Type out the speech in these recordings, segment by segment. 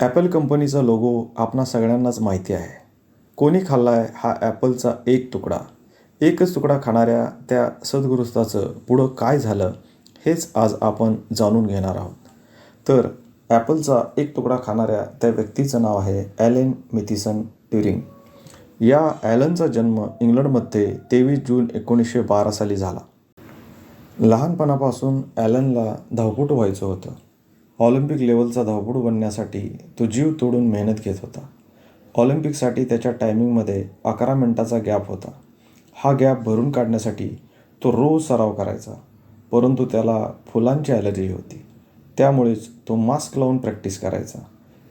Apple कंपनीचा logo आपणा सगळ्यांनाच माहिती आहे. कोणी खाल्ला आहे हा ॲपलचा एक तुकडा. एकच तुकडा खाणाऱ्या त्या सद्गुरुस्ताचं पुढं काय झालं हेच आज आपण जाणून घेणार आहोत. तर ॲपलचा एक तुकडा खाणाऱ्या त्या व्यक्तीचं नाव आहे ॲलेन मिथिसन ट्युरिंग या ॲलनचा जन्म इंग्लंडमध्ये तेवीस जून एकोणीसशे बारा साली झाला. लहानपणापासून ॲलनला धावपटू व्हायचं होतं. ऑलिम्पिक लेवलचा धावपडू बनण्यासाठी तो जीव तोडून मेहनत घेत होता. ऑलिम्पिकसाठी त्याच्या टायमिंगमध्ये अकरा मिनटाचा गॅप होता. हा गॅप भरून काढण्यासाठी तो रोज सराव करायचा परंतु त्याला फुलांची ॲलर्जी होती. त्यामुळेच तो मास्क लावून प्रॅक्टिस करायचा.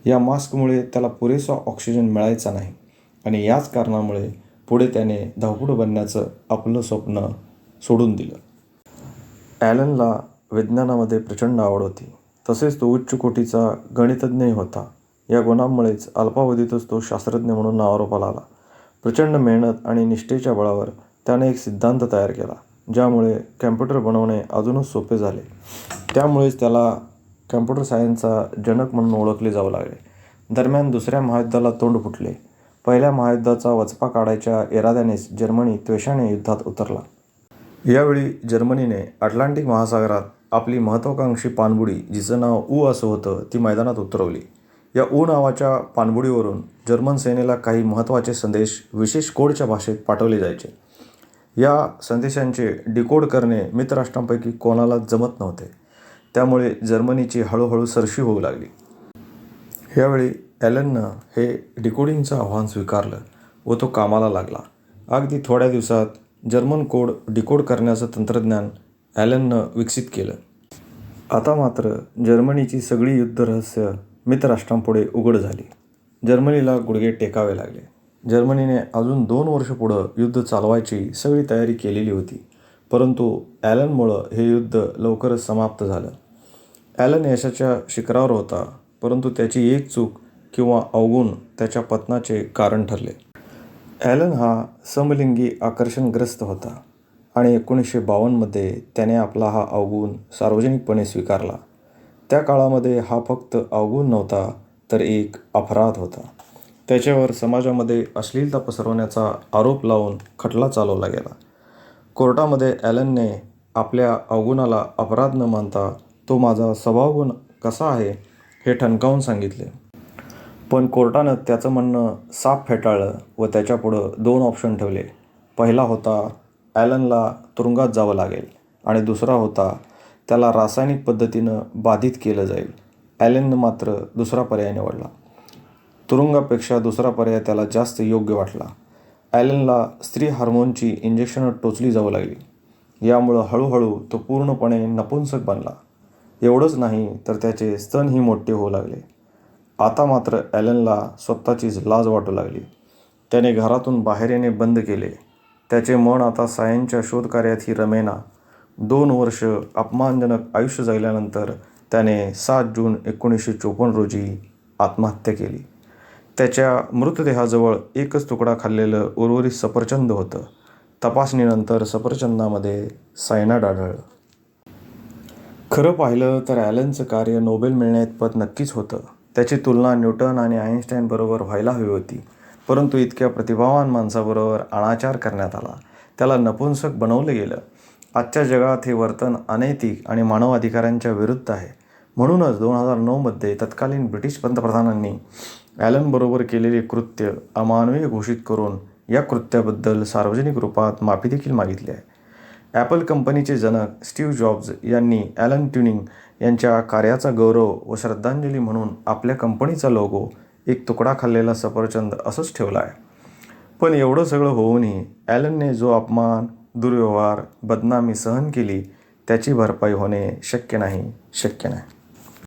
या मास्कमुळे त्याला पुरेसा ऑक्सिजन मिळायचा नाही आणि याच कारणामुळे पुढे त्याने धावपडू बनण्याचं आपलं स्वप्न सोडून दिलं. ॲलनला विज्ञानामध्ये प्रचंड आवड होती. तसेच तो उच्च कोटीचा गणितज्ञही होता. या गुणांमुळेच अल्पावधीतच तो शास्त्रज्ञ म्हणून नावारूपाला आला. प्रचंड मेहनत आणि निष्ठेच्या बळावर त्याने एक सिद्धांत तयार केला ज्यामुळे कॅम्प्युटर बनवणे अजूनच सोपे झाले. त्यामुळेच त्याला कॅम्प्युटर सायन्सचा जनक म्हणून ओळखले जाऊ लागले. दरम्यान दुसऱ्या महायुद्धाला तोंड फुटले. पहिल्या महायुद्धाचा वचपा काढायच्या इराद्यानेच जर्मनी त्वेषाने युद्धात उतरला. यावेळी जर्मनीने अटलांटिक महासागरात आपली महत्त्वाकांक्षी पाणबुडी जिचं नाव ऊ असं होतं ती मैदानात उतरवली. या ऊ नावाच्या पाणबुडीवरून जर्मन सेनेला काही महत्त्वाचे संदेश विशेष कोडच्या भाषेत पाठवले जायचे. या संदेशांचे डिकोड करणे मित्रराष्ट्रांपैकी कोणाला जमत नव्हते. त्यामुळे जर्मनीची हळूहळू सरशी होऊ लागली. यावेळी ॲलननं हे डिकोडिंगचं आव्हान स्वीकारलं व तो कामाला लागला. अगदी थोड्या दिवसात जर्मन कोड डिकोड करण्याचं तंत्रज्ञान ॲलननं विकसित केलं. आता मात्र जर्मनीची सगळी युद्धरहस्य मित्रराष्ट्रांपुढे उघड झाली. जर्मनीला गुडघे टेकावे लागले. जर्मनीने अजून दोन वर्ष पुढं युद्ध चालवायची सगळी तयारी केलेली होती. परंतु ॲलनमुळं हे युद्ध लवकरच समाप्त झालं. ॲलन यशाच्या शिखरावर होता परंतु त्याची एक चूक किंवा अवगुण त्याच्या पतनाचे कारण ठरले. ॲलन हा समलिंगी आकर्षणग्रस्त होता. आणि एकोणीसशे बावन्नमध्ये त्याने आपला हा अवगुण सार्वजनिकपणे स्वीकारला. त्या काळामध्ये हा फक्त अवगुण नव्हता तर एक अपराध होता. त्याच्यावर समाजामध्ये अश्लीलता पसरवण्याचा आरोप लावून खटला चालवला गेला. कोर्टामध्ये ॲलनने आपल्या अवगुणाला अपराध न मानता तो माझा स्वभावगुण कसा आहे? हे ठणकावून सांगितले. पण कोर्टानं त्याचं म्हणणं साफ फेटाळलं व त्याच्यापुढं दोन ऑप्शन ठेवले. पहिला होता ॲलनला तुरुंगात जावं लागेल आणि दुसरा होता त्याला रासायनिक पद्धतीनं बाधित केलं जाईल. ॲलननं मात्र दुसरा पर्याय निवडला. तुरुंगापेक्षा दुसरा पर्याय त्याला जास्त योग्य वाटला. ॲलनला स्त्री हार्मोनची इंजेक्शनं टोचली जाऊ लागली. यामुळं हळूहळू तो पूर्णपणे नपुंसक बनला. एवढंच नाही तर त्याचे स्तनही मोठे होऊ लागले. आता मात्र ॲलनला स्वतःचीच लाज वाटू लागली. त्याने घरातून बाहेर येणे बंद केले. त्याचे मन आता सायनच्या शोधकार्यातही रमेना. दोन वर्ष अपमानजनक आयुष्य जगल्यानंतर त्याने सात जून एकोणीसशे चोपन्न रोजी आत्महत्या केली. त्याच्या मृतदेहाजवळ एकच तुकडा खाल्लेलं उर्वरित सफरचंद होतं. तपासणीनंतर सफरचंदामध्ये सायनाड आढळलं. खरं पाहिलं तर ॲलनचं कार्य नोबेल मिळण्याइतपत नक्कीच होतं. त्याची तुलना न्यूटन आणि आईन्स्टाईनबरोबर व्हायला हवी होती. परंतु इतक्या प्रतिभावान माणसाबरोबर अनाचार करण्यात आला. त्याला नपुंसक बनवलं गेलं. आजच्या जगात हे वर्तन अनैतिक आणि मानवाधिकारांच्या विरुद्ध आहे. म्हणूनच दोन हजार नऊमध्ये तत्कालीन ब्रिटिश पंतप्रधानांनी ॲलनबरोबर केलेले कृत्य अमानवीय घोषित करून या कृत्याबद्दल सार्वजनिक रूपात माफी देखील मागितली आहे. ॲपल कंपनीचे जनक स्टीव्ह जॉब्ज यांनी ॲलन ट्युनिंग यांच्या कार्याचा गौरव व श्रद्धांजली म्हणून आपल्या कंपनीचा लोगो एक तुकडा खाल्लेला सफरचंद असंच ठेवला आहे. पण एवढं सगळं होऊनही ॲलनने जो अपमान दुर्व्यवहार बदनामी सहन केली त्याची भरपाई होणे शक्य नाही शक्य नाही.